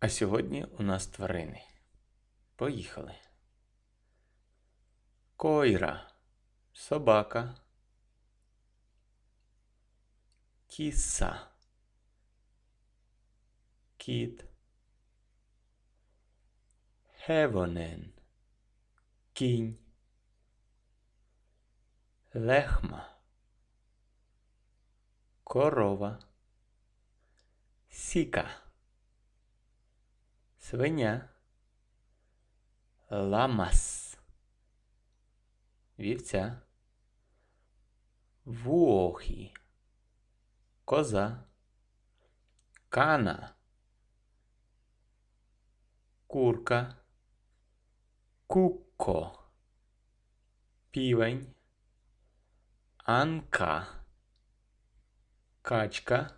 А сьогодні у нас тварини. Поїхали. Койра. Собака. Кіса. Кіт. Хевонен. Кінь. Лехма. Корова. Сіка. Свиня. Ламас. Вівця. Вуохі. Коза. Кана. Курка. Куко. Півень. Анка. Качка.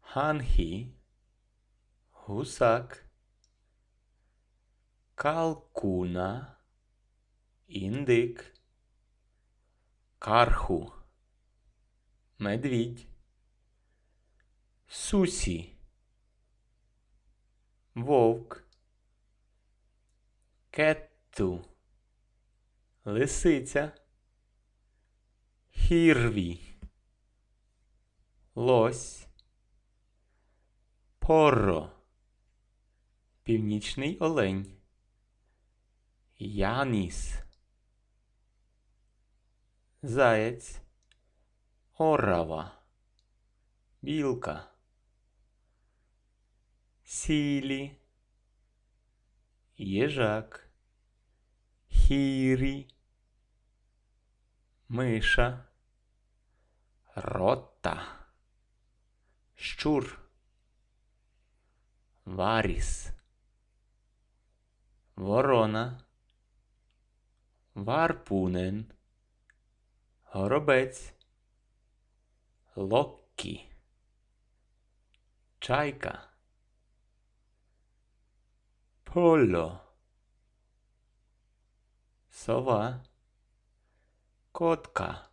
Ханхі. Гусак. Калкуна. Індик. Карху. Медвідь. Сусі. Вовк. Кетту. Лисиця. Хірві. Лось. Поро. Північний олень. Яніс. Заєць. Орава. Білка. Сілі. Єжак. Хірі. Миша. Рота. Щур. Варіс. Ворона. Варпунен. Горобець. Локкі. Чайка. Поло. Сова. Котка.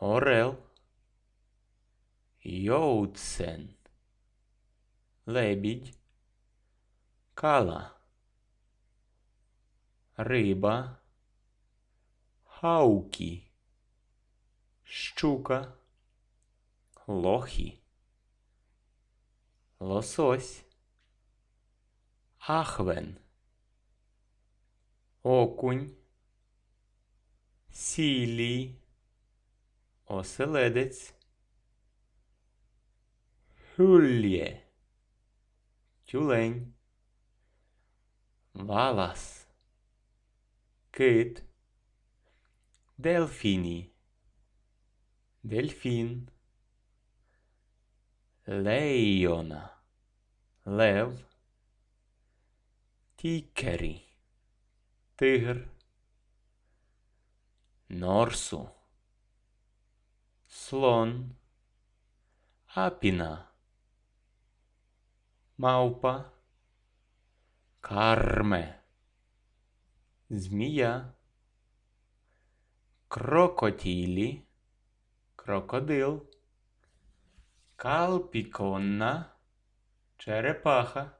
Орел. Йоуцен. Лебідь. Кала. Риба. Хаукі. Щука. Лохі. Лосось. Ахвен. Окунь. Сілі. Оселедець. Хюльє. Тюлень. Валас. Кит. Дельфіні. Дельфін. Лейона. Лев. Тікері. Тигр. Норсу. Слон. Апіна. Мавпа. Карме. Змія. Крокотілі. Крокодил. Калпіконна. Черепаха.